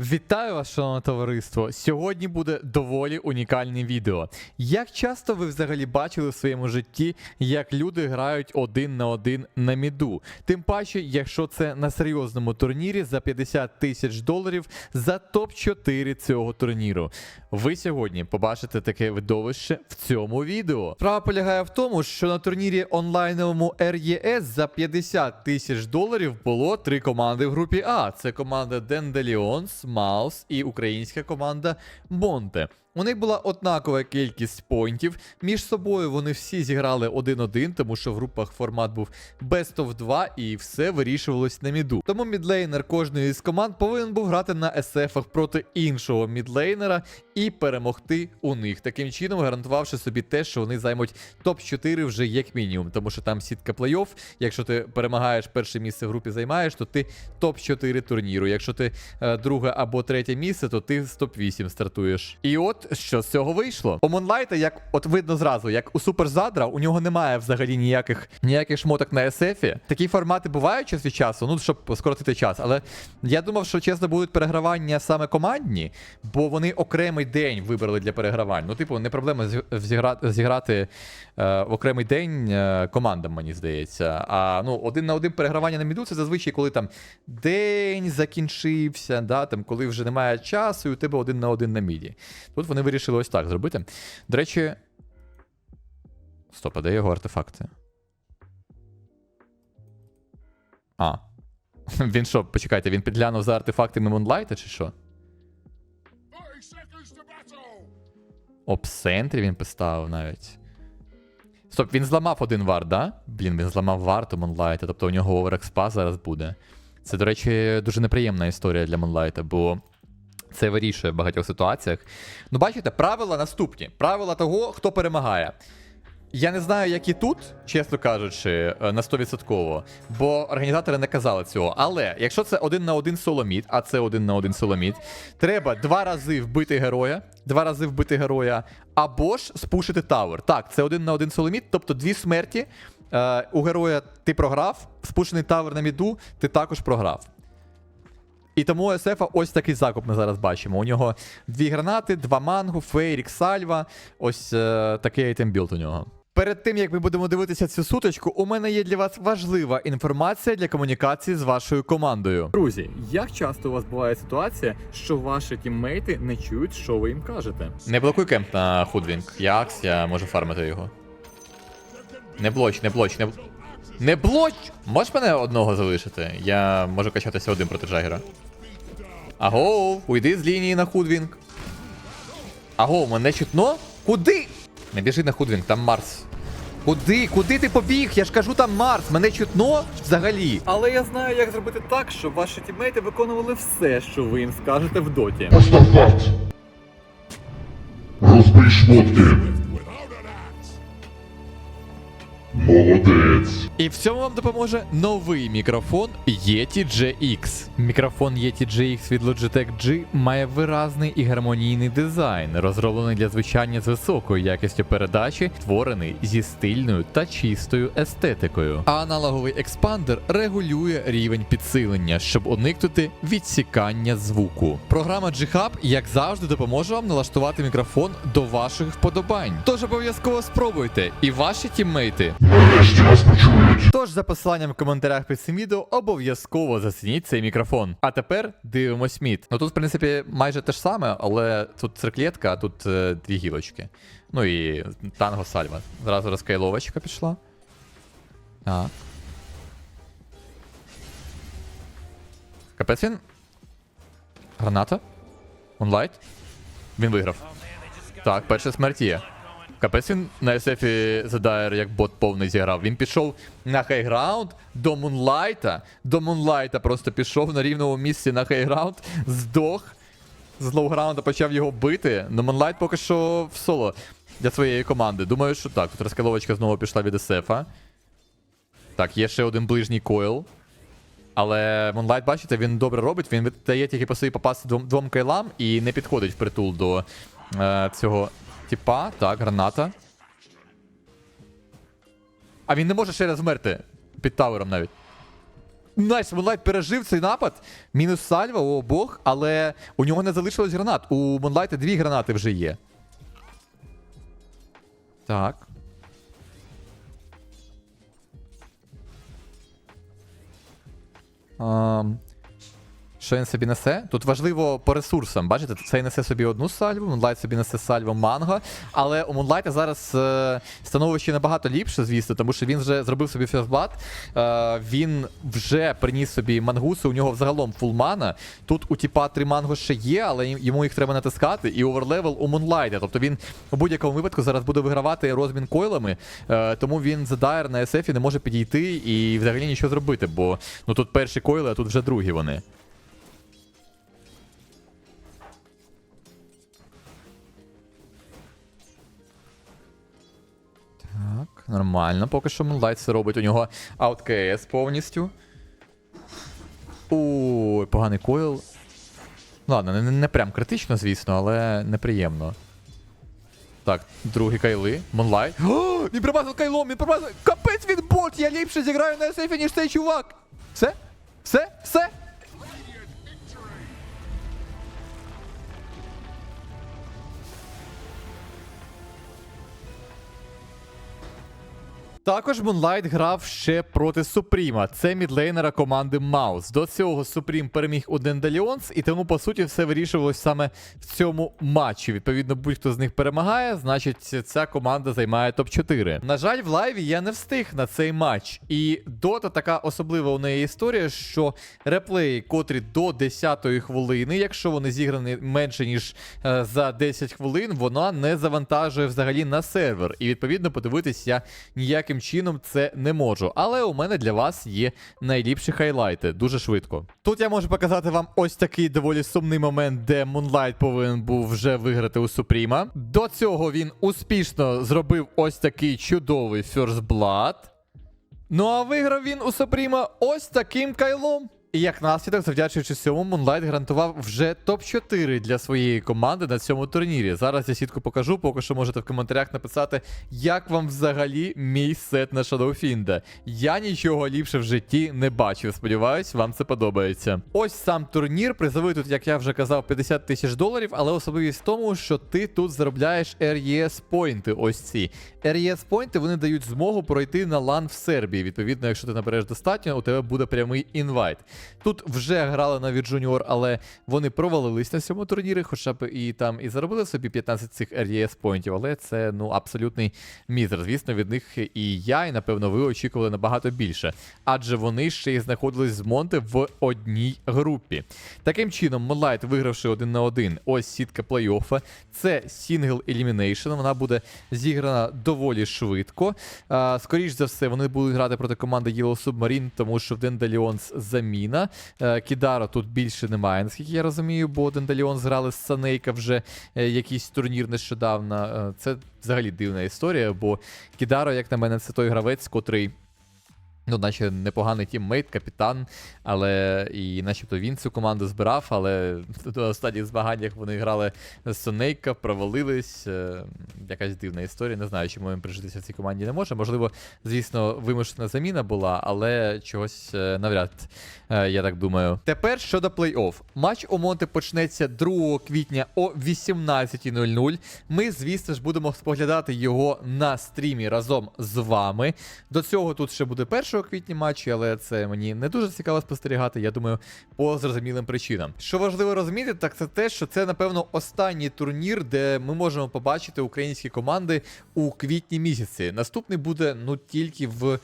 Вітаю вас, шановне товариство! Сьогодні буде доволі унікальне відео. Як часто ви взагалі бачили в своєму житті, як люди грають один на один на міду? Тим паче, якщо це на серйозному турнірі за 50 тисяч доларів за топ-4 цього турніру. Ви сьогодні побачите таке видовище в цьому відео. Справа полягає в тому, що на турнірі онлайновому RES за 50 тисяч доларів було три команди в групі А. Це команда Dandelions, Маус і українська команда Монте. У них була однакова кількість поінтів. Між собою вони всі зіграли 1-1, тому що в групах формат був Best of 2 і все вирішувалось на міду. Тому мідлейнер кожної з команд повинен був грати на SF проти іншого мідлейнера і перемогти у них. Таким чином гарантувавши собі те, що вони займуть топ-4 вже як мінімум, тому що там сітка плей-офф. Якщо ти перемагаєш перше місце в групі займаєш, то ти топ-4 турніру. Якщо ти е, друге або третє місце, то ти з топ-8 стартуєш. І от що з цього вийшло. У Монлайта, як от видно зразу, як у Суперзадра, у нього немає взагалі ніяких ніяких шмоток на SF. Такі формати бувають час від часу, ну щоб скоротити час. Але я думав, що чесно будуть перегравання саме командні, бо вони окремий день вибрали для перегравань. Ну, типу, не проблема зі- зіграти, зіграти е, в окремий день е, командам, мені здається. А ну, один на один перегравання на міду це зазвичай, коли там день закінчився, да, там, коли вже немає часу, і у тебе один на один на міді. Тут вони вирішили ось так зробити. До речі. Стоп, а де його артефакти? А. Він що, почекайте, він підглянув за артефактами Мунлайта чи що? 30 seconds to battle! Обцентрі він поставив навіть. Стоп, він зламав один вар, да? Блін, він зламав варту Монлайта, тобто у нього оверекспа зараз буде. Це, до речі, дуже неприємна історія для Монлайта, бо це вирішує в багатьох ситуаціях. Ну, бачите, правила наступні: правила того, хто перемагає. Я не знаю, як і тут, чесно кажучи, е, на 100%, бо організатори не казали цього. Але якщо це один на один соломіт, а це один на один соломіт, треба два рази вбити героя, два рази вбити героя, або ж спушити тавер. Так, це один на один соломіт, тобто дві смерті. Е, у героя ти програв, спушений тавер на міду, ти також програв. І тому у СФ ось такий закуп ми зараз бачимо. У нього дві гранати, два мангу, фейрік, сальва. Ось е, такий айтембілд у нього. Перед тим як ми будемо дивитися цю суточку, у мене є для вас важлива інформація для комунікації з вашою командою. Друзі, як часто у вас буває ситуація, що ваші тіммейти не чують, що ви їм кажете? Не блокуй кемп на Худвінг. Я Акс, я можу фармити його. Не блоч, не блоч, не бл- Не блоч! Можеш мене одного залишити? Я можу качатися один проти Джагера. Агоу, уйди з лінії на Худвінг. Агоу, мене чутно? Куди? Не біжи на Худвінг, там Марс. Куди? Куди ти побіг? Я ж кажу, там Марс. Мене чутно взагалі. Але я знаю, як зробити так, щоб ваші тімейти виконували все, що ви їм скажете в доті. Факт. Розбий шмотки. Молодець. І в цьому вам допоможе новий мікрофон Yeti GX. Мікрофон Yeti GX від Logitech G має виразний і гармонійний дизайн, розроблений для звучання з високою якістю передачі, створений зі стильною та чистою естетикою. А аналоговий експандер регулює рівень підсилення, щоб уникнути відсікання звуку. Програма G-Hub, як завжди, допоможе вам налаштувати мікрофон до ваших вподобань. Тож обов'язково спробуйте, і ваші тіммейти Нарешті вас почують. Тож за посиланням в коментарях під цим відео обов'язково зацініть цей мікрофон. А тепер дивимось мід. Ну тут, в принципі, майже те ж саме, але тут цирклетка, а тут е, дві гілочки. Ну і танго сальва. Зразу розкайловочка пішла. Так. Капець він. Граната. Онлайт. Він виграв. Так, перша смерть є. Капець він на SF задайр як бот повний зіграв. Він пішов на хайграунд до Мунлайта. До Мунлайта просто пішов на рівному місці на хайграунд, здох. З лоуграунда почав його бити. Но Мунлайт поки що в соло для своєї команди. Думаю, що так. Тут розкаловочка знову пішла від SF. Так, є ще один ближній койл. Але Moonlight, бачите, він добре робить, він дає тільки по собі попасти двом, двом кайлам і не підходить впритул до е, цього типа. Так, граната. А він не може ще раз вмерти під тавером навіть. Найс, Монлайт пережив цей напад. Мінус сальва у обох, але у нього не залишилось гранат. У Монлайта дві гранати вже є. Так. Ам, що він собі несе? Тут важливо по ресурсам. Бачите, цей несе собі одну сальву, Мунлайт собі несе сальву манго. Але у Мунлайта зараз е, становище набагато ліпше, звісно, тому що він вже зробив собі ферстблад. Е, він вже приніс собі мангуси, у нього взагалом фулмана. Тут у тіпа три манго ще є, але йому їх треба натискати. І оверлевел у Мунлайта. Тобто він у будь-якому випадку зараз буде вигравати розмін койлами. Е, тому він за дайр на SF не може підійти і взагалі нічого зробити, бо ну тут перші койли, а тут вже другі вони. Нормально. Поки що Moonlight це робить. У нього ауткс повністю. Ой, поганий койл. Ладно, не, не прям критично, звісно, але неприємно. Так, другі кайли. Монлайт. О, він промазав кайлом, він промазав. Капець він бот! Я ліпше зіграю на сейфі, ніж цей чувак. Все? Все? Все? Також Moonlight грав ще проти Супріма. Це мідлейнера команди Маус. До цього Супрім переміг у Дендаліонс, і тому, по суті, все вирішувалось саме в цьому матчі. Відповідно, будь-хто з них перемагає, значить, ця команда займає топ-4. На жаль, в лайві я не встиг на цей матч. І дота така особлива у неї історія, що реплеї, котрі до 10-ї хвилини, якщо вони зіграні менше ніж е, за 10 хвилин, вона не завантажує взагалі на сервер. І відповідно подивитись я ніяким чином це не можу. Але у мене для вас є найліпші хайлайти дуже швидко. Тут я можу показати вам ось такий доволі сумний момент, де Moonlight повинен був вже виграти у Супріма. До цього він успішно зробив ось такий чудовий First Blood. Ну а виграв він у Супріма ось таким кайлом. І як наслідок, завдячуючи цьому, Moonlight гарантував вже топ-4 для своєї команди на цьому турнірі. Зараз я сітку покажу, поки що можете в коментарях написати, як вам взагалі мій сет на Shadowfiend. Я нічого ліпше в житті не бачив. Сподіваюсь, вам це подобається. Ось сам турнір. Призовий тут, як я вже казав, 50 тисяч доларів, але особливість в тому, що ти тут заробляєш RES поінти. Ось ці. RES поінти вони дають змогу пройти на лан в Сербії. Відповідно, якщо ти набереш достатньо, у тебе буде прямий інвайт. Тут вже грали на Junior, але вони провалились на цьому турнірі, хоча б і там і заробили собі 15 цих RES поінтів, але це ну абсолютний мізер. Звісно, від них і я, і напевно ви очікували набагато більше. Адже вони ще й знаходились з Монте в одній групі. Таким чином, Moonlight, вигравши один на один, ось сітка плей-оффа. Це Single Elimination, вона буде зіграна доволі швидко. А, скоріш за все, вони будуть грати проти команди Yellow Submarine, тому що в Дендаліонс заміна. Е, Кідара тут більше немає, наскільки я розумію, бо Дендаліон зграли з Санейка вже е, якийсь турнір нещодавно. Е, Це взагалі дивна історія, бо Кідаро, як на мене, це той гравець, котрий. Ну, наче непоганий тіммейт, капітан, але і начебто він цю команду збирав, але до останніх змаганнях вони грали з Сонейка, провалились. е, Якась дивна історія. Не знаю, чому їм прижитися в цій команді не може. Можливо, звісно, вимушена заміна була, але чогось е, навряд, е, я так думаю. Тепер щодо плей-офф. Матч у Монте почнеться 2 квітня о 18.00. Ми, звісно ж, будемо споглядати його на стрімі разом з вами. До цього тут ще буде 1 квітня матчі, але це мені не дуже цікаво спостерігати, я думаю, по зрозумілим причинам. Що важливо розуміти, так це те, що це, напевно, останній турнір, де ми можемо побачити українські команди у квітні місяці. Наступний буде ну тільки в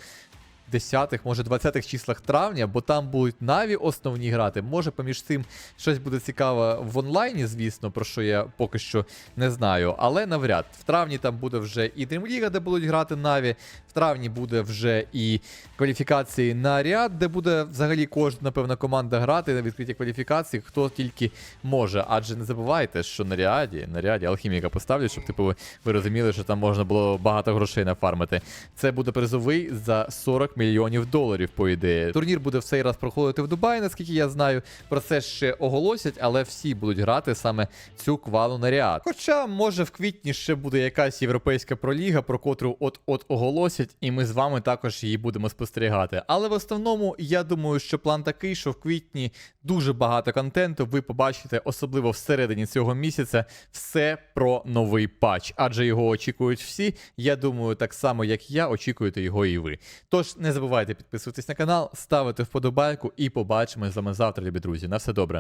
10-х, може 20-х числах травня, бо там будуть Наві основні грати. Може, поміж цим щось буде цікаве в онлайні, звісно, про що я поки що не знаю. Але навряд. В травні там буде вже і Дрімліга, де будуть грати Наві. В травні буде вже і кваліфікації на ряд, де буде взагалі кожна, напевно, команда грати на відкритій кваліфікації, хто тільки може. Адже не забувайте, що на ряді, на ряді алхіміка поставлять, щоб типу ви- розуміли, що там можна було багато грошей нафармити. Це буде призовий за 40 40 мільйонів доларів, по ідеї. Турнір буде в цей раз проходити в Дубаї, наскільки я знаю. Про це ще оголосять, але всі будуть грати саме цю квалу на Ріад. Хоча, може, в квітні ще буде якась європейська проліга, про котру от-от оголосять, і ми з вами також її будемо спостерігати. Але в основному я думаю, що план такий, що в квітні дуже багато контенту. Ви побачите, особливо всередині цього місяця, все про новий патч, адже його очікують всі. Я думаю, так само як я, очікуєте його і ви. Тож не забувайте підписуватись на канал, ставити вподобайку і побачимось з вами завтра, любі друзі. На все добре.